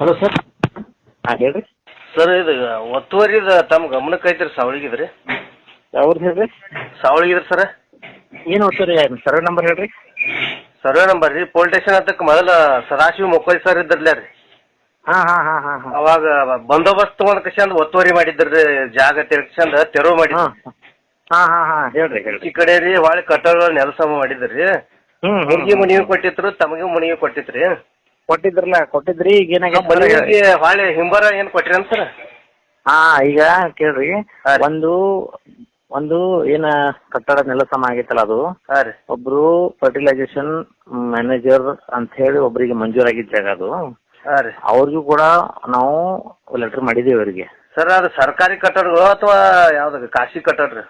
Hello sir. ಹಾಂ ಹೇಳ್ರಿ. Sir ಇದು ಒತ್ತುವರಿ ತಮ್ಮ ಗಮನಕ್ಕೆ ಐತ್ರಿ ಸಾವಳಿಗಿದ್ರಿ. ಯಾವ್ದು ಹೇಳ್ರಿ? ಸಾವಳಿಗಿದ್ರಿ ಸರ್. ಏನು ಒತ್ತುವರಿ ಸರ್ವೆ ನಂಬರ್ ಹೇಳ್ರಿ. ಸರ್ವೆ ನಂಬರ್ ರೀ ಪೋಲ್ ಸ್ಟೇಷನ್ ಹತ್ತಕ್ಕೆ ಮೊದಲ ಸದಾಶಿವ ಮೊಕ್ಕೋಯ್ ಸರ್ ಇದ್ರಲ್ಲ ರೀ. ಹಾಂ ಹಾಂ ಹಾಂ ಹಾಂ ಹಾಂ. ಅವಾಗ ಬಂದೋಬಸ್ತ್ ತಗೊಂಡ್ ಕಶಂದ್ ಒತ್ತುವರಿ ಮಾಡಿದ್ರಿ ಜಾಗ ತಿರ್ಗಿಸಂದ ತೆರವು ಮಾಡಿದ್ರು. ಹಾಂ ಹಾಂ ಹಾಂ ಹೇಳ್ರಿ ಹೇಳ್ರಿ. ಈ ಕಡೆ ರೀ ಹೊಳೆ ಕಟ್ಟಡ ನೆಲಸಮ ಮಾಡಿದ್ರಿ. ಹ್ಞೂ ಹುಡುಗಿ ಮನಿಗೆ ಕೊಟ್ಟಿದ್ರು ತಮಗೆ ಮನಿಗೆ ಕೊಟ್ಟಿತ್ರಿ. ಕೊಟ್ಟಿದ್ರಲ್ಲ ಕೊಟ್ಟಿದ್ರಿ ಈಗ ಏನಾಗ ಮನಿಗೆ ಹಿಂಬರ ಏನ್ ಅಂತ ಸರ್? ಹಾಂ ಈಗ ಕೇಳ್ರಿ ಹಾಂ ರೀ. ಒಂದು ಒಂದು ಏನ ಕಟ್ಟಡ ನೆಲಸಮ ಆಗೈತಲ್ಲ ಅದು? ಹಾಂ ರೀ. ಒಬ್ರು ಫರ್ಟಿಲೈಸೇಷನ್ ಮ್ಯಾನೇಜರ್ ಅಂತ ಹೇಳಿ ಒಬ್ರಿಗೆ ಮಂಜೂರಾಗಿದ್ದ ಜಾಗ ಅದು. ಹಾಂ ರೀ. ಅವ್ರಿಗೂ ಕೂಡ ನಾವು ಲೆಟರ್ ಮಾಡಿದೀವಿ ಅವರಿಗೆ. ಸರ್ ಅದು ಸರ್ಕಾರಿ ಕಟ್ಟಡಗಳು ಅಥವಾ ಯಾವ್ದು ಖಾಸಗಿ ಕಟ್ಟಡ ರೀ?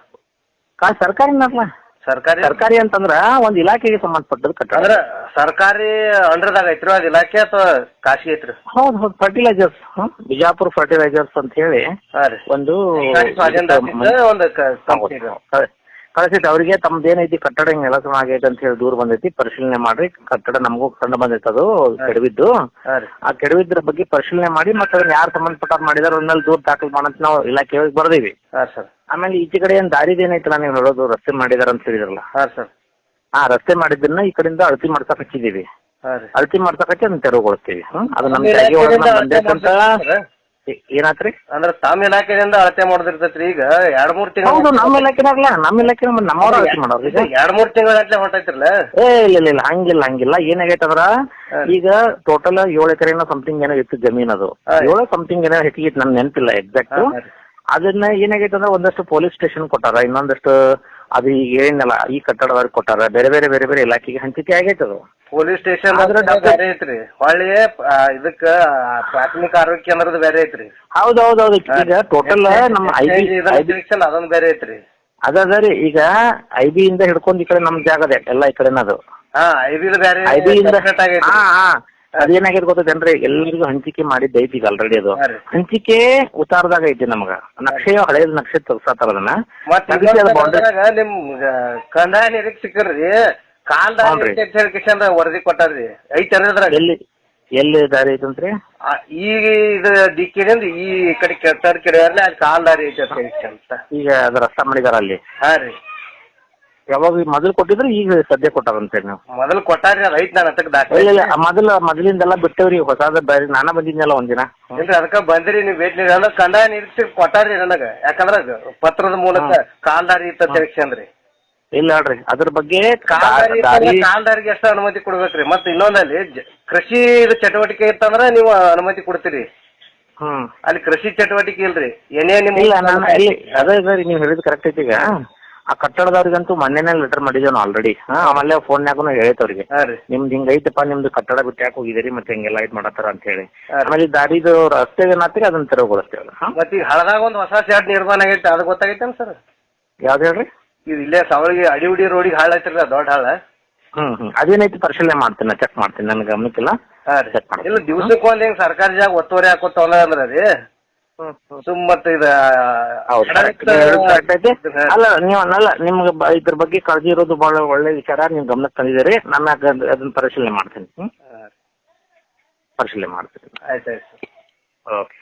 ಕಾ ಸರ್ಕಾರಿನಲ್ಲ. ಸರ್ಕಾರಿ? ಸರ್ಕಾರಿ ಅಂತಂದ್ರ ಒಂದ್ ಇಲಾಖೆಗೆ ಸಂಬಂಧಪಟ್ಟದ ಕಟ್ಟಡ. ಅಂದ್ರ ಸರ್ಕಾರಿ ಅಂಡರ್ದಾಗ ಐತ್ರಿ ಅದ್ ಇಲಾಖೆ ಅಥವಾ ಖಾಸಗಿ ಐತ್ರಿ? ಹೌದು ಹೌದು ಫರ್ಟಿಲೈಸರ್ಸ್ ಬಿಜಾಪುರ್ ಫರ್ಟಿಲೈಸರ್ಸ್ ಅಂತ ಹೇಳಿ ಹಾಂ ರೀ. ಒಂದು ಒಂದು ಕಂಪ್ನಿ ಕಳಿಸಿತ್ತು ಅವರಿಗೆ ತಮ್ದು ಏನೈತಿ ಕಟ್ಟಡ ಹಿಂಗ್ ನೆಲಸಮ ಆಗೈತೆ ಅಂತ ಹೇಳಿ ದೂರ ಬಂದೈತಿ ಪರಿಶೀಲನೆ ಮಾಡ್ರಿ. ಕಟ್ಟಡ ನಮಗೂ ಕಂಡು ಬಂದೈತೆ ಅದು ಕೆಡವಿದ್ದು. ಆ ಕೆಡವಿದ್ರ ಬಗ್ಗೆ ಪರಿಶೀಲನೆ ಮಾಡಿ ಮತ್ತೆ ಅದನ್ನ ಯಾರು ಸಂಬಂಧಪಟ್ಟ ಮಾಡಿದಾರ ಮೇಲೆ ದೂರ ದಾಖಲು ಮಾಡಂತ ನಾವು ಇಲಾಖೆಯೊಳಗೆ ಬರ್ದೀವಿ. ಸರ್. ಆಮೇಲೆ ಈಚೆ ಕಡೆ ಏನ್ ದಾರಿದ ಏನೈತಲ್ಲ ನೀವು ಹೇಳೋದು ರಸ್ತೆ ಮಾಡಿದಾರ ಅಂತ ಹೇಳಿದ್ರಲ್ಲ? ಹಾಂ ಸರ್. ಆ ರಸ್ತೆ ಮಾಡಿದ್ದನ್ನ ಈ ಕಡೆಯಿಂದ ಅಳತಿ ಮಾಡ್ಸಕ್ ಹಚ್ಚಿದೀವಿ ಅಳತಿ ಮಾಡ್ಸಕ್ ಹಚ್ಚಿ ಅದನ್ನ ತೆರವುಗೊಳಿಸ್ತೀವಿ. ಅದು ನಮ್ಮ ಏನಾತ್ರಿ? ಅಂದ್ರೆ ತಮ್ಮ ಇಲಾಖೆಯಿಂದ ಅಳತೆ ಮಾಡೋದಿರ್ತೈತ್ರಿ ಈಗ ಎರಡ್ ಮೂರ್ ತಿಂಗಳು ನಮ್ಮ ಇಲಾಖೆನಾಗ್ಲ ನಮ್ಮ ಇಲಾಖೆ ನಮ್ಮವ್ರ ಅಳತಿ ಮಾಡೋರು ಈಗ. ಎರಡ್ ಮೂರ್ ತಿಂಗಳ ಗಂಟ್ಲೆ ಹೊಂಟೈತ್ರಲ್ಲ? ಏ ಇಲ್ಲ ಇಲ್ಲ ಇಲ್ಲ ಹಂಗಿಲ್ಲ ಹಂಗಿಲ್ಲ. ಏನಾಗೈತೆ ಅಂದ್ರ ಈಗ ಟೋಟಲ್ ಏಳು ಎಕರೆನ ಸಮಥಿಂಗ್ ಏನೋ ಇತ್ತು ಜಮೀನ್ ಅದು. ಹಾ. ಏಳು ಸಮಥಿಂಗ್ ಏನೋ ಹೆಚ್ಚಿಗೆ ನನ್ ನೆನಪಿಲ್ಲ ಎಕ್ಸಾಕ್ಟ್ ಹಾ, ಹಾ. ಅದನ್ನ ಏನಾಗೈತೆ ಅಂದ್ರೆ ಒಂದಷ್ಟು ಪೊಲೀಸ್ ಸ್ಟೇಷನ್ ಕೊಟ್ಟಾರ ಇನ್ನೊಂದಷ್ಟು ಅದು ಈಗ ಏನಿಲ್ಲ ಈ ಕಟ್ಟಡದವ್ರಿಗೆ ಕೊಟ್ಟಾರ ಬೇರೆ ಬೇರೆ ಬೇರೆ ಬೇರೆ ಇಲಾಖೆಗೆ ಹಂಚಿಕೆ ಆಗೈತೆ ಅದು ಪೊಲೀಸ್ ಸ್ಟೇಷನ್ ಬೇರೆ ಐತ್ರಿ. ಹೊಳ್ಳಿ ಆ, ಇದಕ್ಕ ಆ, ಪ್ರಾಥಮಿಕ ಆರೋಗ್ಯ ಕೇಂದ್ರದ ಬೇರೆ ಐತ್ರಿ. ಹೌದು ಹೌದು ಹೌದು ಈಗ ಟೋಟಲ್ ನಮ್ಮ ಐ ಬಿ ಅದೊಂದು ಬೇರೆ ಐತ್ರಿ. ಅದ ಅದ ರೀ ಈಗ ಐ ಬಿ ಇಂದ ಹಿಡ್ಕೊಂಡ್ ಈ ಕಡೆ ನಮ್ ಜಾಗದೆ ಎಲ್ಲ ಈ ಕಡೆನ ಅದು. ಹಾ ಐಬಿದ ಬೇರೆ ಐ ಬಿ ಇಂದ separate ಆಗೈತ್ರಿ. ಹಾ ಹಾ. ಅದೇನಾಗೈತೆ ಗೊತ್ತೇನ್ರಿ ಎಲ್ಲರಿಗೂ ಹಂಚಿಕೆ ಮಾಡಿದ್ದ ಐತಿ ಈಗ ಆಲ್ರೆಡಿ ಅದು. ಹಾ ರೀ. ಹಂಚಿಕೆ ಉತ್ತಾರದಾಗ ಐತಿ ನಮಗ. ನಕ್ಷೆಯ ಹಳೇದ್ ನಕ್ಷೆ ತಗ್ಸಾತಾರ ಅದನ್ನ. ಮತ್ತ್ ಅದು boundary- ನಿಮ್ ಕಂದಾಯ ನಿರೀಕ್ಷಕರ್ರಿ ಕಾಲ್ದಾರಿ ಹೌದ್ರಿ. ಅಂತ ಹೇಳಿ ಕಿಶನ್ ವರದಿ ಕೊಟ್ಟಾರ್ರಿ. ಐತೆ ಅದ್ರಾಗ? ಎಲ್ಲಿ ಎಲ್ಲಿ ದಾರಿ ಐತಂತ್ರಿ ಆ, ಈಗ ಇದು ದಿಕ್ಕಿನಿಂದ ಈ ಕಡೆ ಕೆಟ್ಟ ಕಡೆ ಅಲ್ಲಿ ಅಲ್ಲಿ ಕಾಲ್ದಾರಿ ಐತೆ ಅಂತ ಹೇಳಿ ಅಂತ. ಈಗ ಅದ ರಸ್ತಾ ಮಾಡಿದಾರ ಅಲ್ಲಿ? ಹಾ ರೀ. ಯಾವಾಗ ಮೊದಲು ಕೊಟ್ಟಿದ್ರು ಈಗ ಸದ್ಯ ಕೊಟ್ಟಾರಂತೆ ನೀವು. ಮೊದಲು ಕೊಟ್ಟಾರ್ರಿ ಅದು ಐತ್ ನಾನು ಅದಕ್ಕೆ ದಾಖಲೆ ಇಲ್ಲ ಇಲ್ಲ ಮೊದಲ ಮೊದಲಿಂದೆಲ್ಲ ಬಿಟ್ಟವ್ರಿ ಹೊಸದ ಬೇರೆ ನಾನ ಬಂದಿದ್ನಲ್ಲ ಒಂದಿನ ಇಲ್ರಿ ಅದಕ್ಕ ಬಂದ್ರಿ ನೀವು ಭೇಟಿ ನೀಡಿ ಅಂದ್ರೆ ಕಂದಾಯ ನಿರೀಕ್ಷಕ್ ಕೊಟ್ಟಾರ್ರಿ ನನಗ. ಯಾಕಂದ್ರ ಅದು ಪತ್ರದ ಮೂಲಕ ಕಾಲ್ದಾರಿ ಇತ್ತ ತಿಳಿಸ್ಕೊಂಡ್ರಿ ಇಲ್ಲ ಹೇಳ್ರಿ ಅದ್ರ ಬಗ್ಗೆ ಕಾಲ್ದಾರಿ ಕಾಲ್ದಾರಿಗೆ ಎಷ್ಟು ಅನುಮತಿ ಕೊಡ್ಬೇಕ್ರಿ. ಮತ್ತೆ ಇನ್ನೊಂದಲ್ಲಿ ಜ- ಕೃಷಿ ಇದು ಚಟುವಟಿಕೆ ಇತ್ತಂದ್ರ ನೀವು ಅನುಮತಿ ಕೊಡ್ತೀರಿ. ಹ್ಮ್. ಅಲ್ಲಿ ಕೃಷಿ ಚಟುವಟಿಕೆ ಇಲ್ರಿ. ಏನೇ ನಿಮ್ ಇಲ್ಲ ನಾನು ಇಲ್ಲಿ ಅದೇ ಸರಿ ನೀವು ಹೇಳಿದ್ ಕರೆಕ್ಟ್ ಐತಿ ಈಗ. ಆ ಕಟ್ಟಡದವ್ರಿಗಂತೂ ಮೊನ್ನೆನೇ ಲೆಟರ್ ಮಾಡಿದೇವ್ ನಾವು ಆಲ್ರೆಡಿ ಆಮೇಲೆ ಫೋನ್ಯಾಗೂ ಹೇಳೈತೆ ಅವ್ರಿಗೆ. ಹಾ ರೀ. ನಿಮ್ದು ಹಿಂಗ್ ಐತಪ್ಪ ನಿಮ್ದು ಕಟ್ಟಡ ಬಿಟ್ಟು ಯಾಕೆ ಹೋಗಿದಿರಿ ಮತ್ತೆ ಹಿಂಗೆಲ್ಲ ಇದು ಮಾಡತ್ತಾರ ಅಂತ ಹೇಳಿ. ಹಾ ರೀ. ಆಮೇಲೆ ಈ ದಾರಿದು ರಸ್ತೆ ಏನಾಗ್ತೀರಿ ಅದನ್ನ ತೆರವುಗೊಳಿಸ್ತೇವೆ ಹಾ. ಮತ್ತೆ ಈಗ ಹಳದಾಗ ಒಂದು ಹೊಸ ಶಾಟ್ ನಿರ್ಮಾಣ ಆಗೈತೆ ಅದು ಗೊತ್ತಾಗೈತೆ ಸರ್? ಯಾವ್ದು ಹೇಳ್ರಿ? ಇದು ಇಲ್ಲೇ ಸವಳಿಗೆ ಅಡಿ ಉಡಿ ರೋಡಿಗೆ ಹಾಳ ಐತ್ರಲ್ಲ ದೊಡ್ಡ ಹಾಳ. ಹ್ಮ್ ಹ್ಮ್. ಅದೇನೈತಿ ಪರಿಶೀಲನೆ ಮಾಡ್ತೀನಿ ಚೆಕ್ ಮಾಡ್ತೀನಿ ನನಗೆ ಗಮನಕ್ಕಿಲ್ಲ. ಹಾ ರೀ. Check ಮಾಡ್ತೀನಿ. ಇಲ್ಲ ದಿವ್ಸಕ್ಕೆ ಒಂದ್ ಹೆಂಗ್ ಸರ್ಕಾರಿ ಜಾಗ ಒತ್ತುವರಿ ಹಾಕೋತವಲ್ಲ ಅಂದ್ರ ರೀ. ಸುಮ್ ಮತ್ತ ಇದ ಹೌದು correct. ನೀವು ಹೇಳೋದು correct ಐತಿ. ಅಲ್ಲ ನೀವು ಅನ್ನಲ್ಲ ನಿಮ್ಗೆ ಬ- ಇದ್ರ ಬಗ್ಗೆ ಕಾಳಜಿ ಇರೋದು ಬಹಳ ಒಳ್ಳೆ ವಿಚಾರ ನೀವು ಗಮನಕ್ಕೆ ತಂದಿದ್ದೀರಿ ನಾನು ಅದ್- ಅದನ್ನ ಪರಿಶೀಲನೆ ಮಾಡ್ತೀನಿ. ಹ್ಮ್? ಪರಿಶೀಲನೆ ಮಾಡ್ತೀನಿ. ಆಯ್ತಾಯ್ತು ಓಕೆ.